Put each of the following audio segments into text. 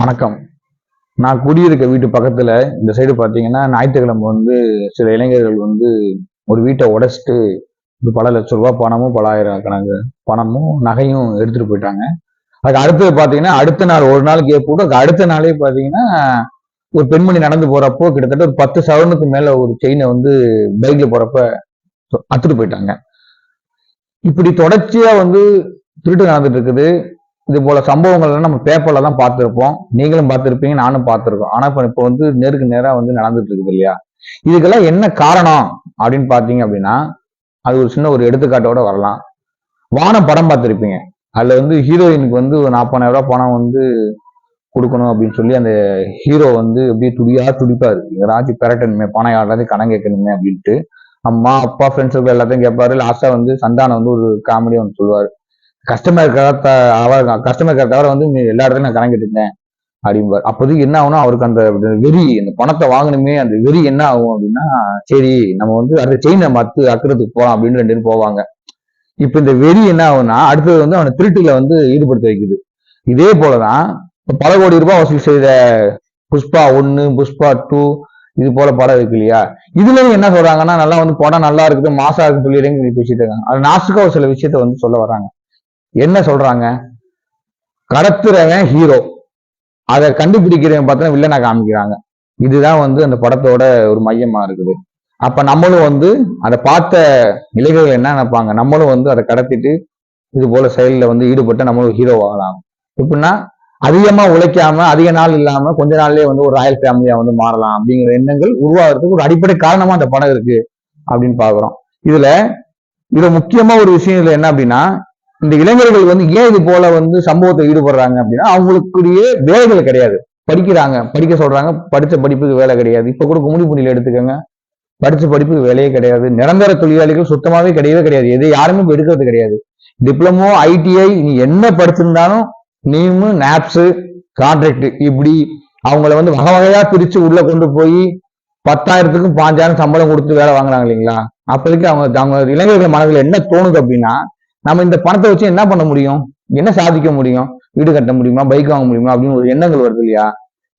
வணக்கம். நான் குடியிருக்க வீட்டு பக்கத்துல இந்த சைடு பாத்தீங்கன்னா ஞாயிற்றுக்கிழமை வந்து சில இளைஞர்கள் வந்து ஒரு வீட்டை உடைச்சிட்டு ஒரு பல லட்ச ரூபாய் பணமும் பல ஆயிரம் கணக்கு பணமும் நகையும் எடுத்துட்டு போயிட்டாங்க. அதுக்கு அடுத்தது பாத்தீங்கன்னா அடுத்த நாள் ஒரு நாள் கேப் போட்டு அதுக்கு அடுத்த நாளே பாத்தீங்கன்னா ஒரு பெண்மணி நடந்து போறப்போ கிட்டத்தட்ட ஒரு பத்து சவரனுக்கு மேல ஒரு செயினை வந்து பைக்ல போறப்ப அத்துட்டு போயிட்டாங்க. இப்படி தொடர்ச்சியா வந்து திருட்டு நடந்துட்டு இருக்குது. இது போல சம்பவங்கள்லாம் நம்ம பேப்பர்ல தான் பார்த்துருப்போம். நீங்களும் பார்த்துருப்பீங்க நானும் பார்த்துருக்கோம். ஆனா இப்ப இப்போ வந்து நேருக்கு நேரா வந்து நடந்துட்டு இருக்குது இல்லையா? இதுக்கெல்லாம் என்ன காரணம் அப்படின்னு பார்த்தீங்க அப்படின்னா அது ஒரு சின்ன ஒரு எடுத்துக்காட்டோட வரலாம். வானம் படம் பார்த்துருப்பீங்க. அதுல வந்து ஹீரோயினுக்கு வந்து ஒரு நாற்பதாயிரம் ரூபாய் பணம் வந்து கொடுக்கணும் அப்படின்னு சொல்லி அந்த ஹீரோ வந்து அப்படியே துடியா துடிப்பாரு. ஏதாச்சும் பெரட்டணுமே பணம் யாராவது கணம் கேட்கணுமே அப்படின்ட்டு. அம்மா அப்பா ஃப்ரெண்ட்ஸ் எல்லாத்தையும் கேட்பாரு. லாஸ்டா வந்து சந்தானம் வந்து ஒரு காமெடியா ஒன்று சொல்லுவாரு. கஸ்டமர் கேர் அவர் கஸ்டமர் கேர் தவிர வந்து நீ எல்லா இடத்துலையும் நான் கணக்கிட்டு இருந்தேன் அப்படிம்பார். அப்போதைக்கு என்ன ஆகும்னா அவருக்கு அந்த வெறி அந்த பணத்தை வாங்கணுமே அந்த வெறி என்ன ஆகும் அப்படின்னா சரி நம்ம வந்து அந்த செயினை மத்து அக்கிறதுக்கு போகலாம் அப்படின்னு ரெண்டு பேரும் போவாங்க. இப்போ இந்த வெறி என்ன ஆகும்னா அடுத்தது வந்து அவனை திருட்டுல வந்து ஈடுபடுத்த வைக்குது. இதே போலதான் பல கோடி ரூபாய் வசூல் செய்த புஷ்பா ஒன்னு புஷ்பா டூ இது போல படம் இருக்கு இல்லையா? இதுல என்ன சொல்றாங்கன்னா நல்லா வந்து படம் நல்லா இருக்குது மாசா இருக்குன்னு சொல்லி பேசிட்டு இருக்காங்க. அது நாசுக்கா ஒரு சில விஷயத்த வந்து சொல்ல வராங்க என்ன சொல்றாங்க? கடத்துறவன் ஹீரோ அதை கண்டுபிடிக்கிறவன் பார்த்தா வில்லனை காமிக்கிறாங்க. இதுதான் வந்து அந்த படத்தோட ஒரு மையமா இருக்குது. அப்ப நம்மளும் வந்து அதை பார்த்த இளைஞர்கள் என்ன நினைப்பாங்க? நம்மளும் வந்து அதை கடத்திட்டு இது போல செயலில் வந்து ஈடுபட்டு நம்மளும் ஹீரோ ஆகலாம். எப்படின்னா அதிகமா உழைக்காம அதிக நாள் இல்லாம கொஞ்ச நாள்லயே வந்து ஒரு ராயல் ஃபேமிலியா வந்து மாறலாம் அப்படிங்கிற எண்ணங்கள் உருவாகிறதுக்கு ஒரு அடிப்படை காரணமா அந்த படம் இருக்கு அப்படின்னு பாக்குறோம் இதுல இதுல முக்கியமா ஒரு விஷயம் இதுல என்ன அப்படின்னா இந்த இளைஞர்கள் வந்து ஏன் இது போல வந்து சம்பவத்தை ஈடுபடுறாங்க அப்படின்னா அவங்களுக்குரிய வேலைகள் கிடையாது. படிக்கிறாங்க படிக்க சொல்றாங்க படித்த படிப்புக்கு வேலை கிடையாது. இப்ப கூட குமுடி புண்ணியில் எடுத்துக்கோங்க. படித்த படிப்புக்கு வேலையே கிடையாது. நிரந்தர தொழிலாளிகள் சுத்தமாவே கிடையவே கிடையாது. எது யாருமே இப்போ எடுக்கிறது கிடையாது. டிப்ளமோ ஐடிஐ நீ என்ன படிச்சிருந்தாலும் நீமு நாப்ஸு கான்ட்ராக்ட் இப்படி அவங்கள வந்து வகை வகையா பிரிச்சு உள்ள கொண்டு போய் பத்தாயிரத்துக்கும் பாஞ்சாயிரம் சம்பளம் கொடுத்து வேலை வாங்குறாங்க இல்லைங்களா? அப்போதைக்கு அவங்க அவங்க இளைஞர்கள் மனதில் என்ன தோணுது அப்படின்னா நம்ம இந்த பணத்தை வச்சு என்ன பண்ண முடியும்? என்ன சாதிக்க முடியும்? வீடு கட்ட முடியுமா? பைக் வாங்க முடியுமா? அப்படின்னு ஒரு எண்ணங்கள் வருது இல்லையா?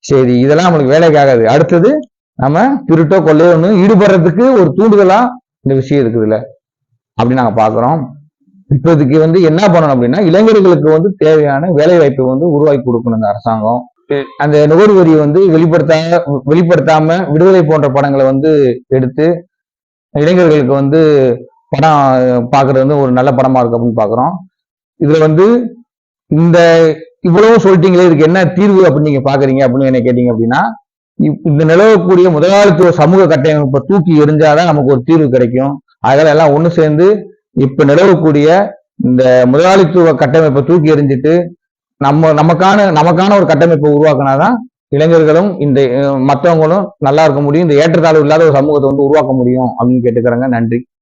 சரி இதெல்லாம் நம்மளுக்கு வேலைக்காகாது அடுத்தது நம்ம திருட்டோ கொள்ளையோ ஒன்று ஈடுபடுறதுக்கு ஒரு தூண்டுதலா இந்த விஷயம் இருக்குதுல்ல அப்படின்னு நாங்க பாக்குறோம். இப்ப இதுக்கு வந்து என்ன பண்ணணும் அப்படின்னா இளைஞர்களுக்கு வந்து தேவையான வேலை வாய்ப்பை வந்து உருவாக்கி கொடுக்கணும் இந்த அரசாங்கம். அந்த நுகர்வரியை வந்து வெளிப்படுத்தாம வெளிப்படுத்தாம விடுதலை போன்ற படங்களை வந்து எடுத்து இளைஞர்களுக்கு வந்து படம் பார்க்கறது வந்து ஒரு நல்ல படமா இருக்கு அப்படின்னு பாக்குறோம் இதுல வந்து இந்த இவ்வளவு சொல்லிட்டீங்களே இதுக்கு என்ன தீர்வு அப்படின்னு நீங்க பாக்குறீங்க அப்படின்னு என்ன கேட்டீங்க அப்படின்னா இந்த நிலவக்கூடிய முதலாளித்துவ சமூக கட்டமைப்பை தூக்கி எரிஞ்சாதான் நமக்கு ஒரு தீர்வு கிடைக்கும். அதனால எல்லாம் ஒண்ணு சேர்ந்து இப்ப நிலவக்கூடிய இந்த முதலாளித்துவ கட்டமைப்பை தூக்கி எறிஞ்சிட்டு நம்ம நமக்கான நமக்கான ஒரு கட்டமைப்பை உருவாக்கினாதான் இளைஞர்களும் இந்த மற்றவங்களும் நல்லா இருக்க முடியும். இந்த ஏற்றத்தாழ்வு இல்லாத ஒரு சமூகத்தை வந்து உருவாக்க முடியும் அப்படின்னு கேட்டுக்கிறாங்க. நன்றி.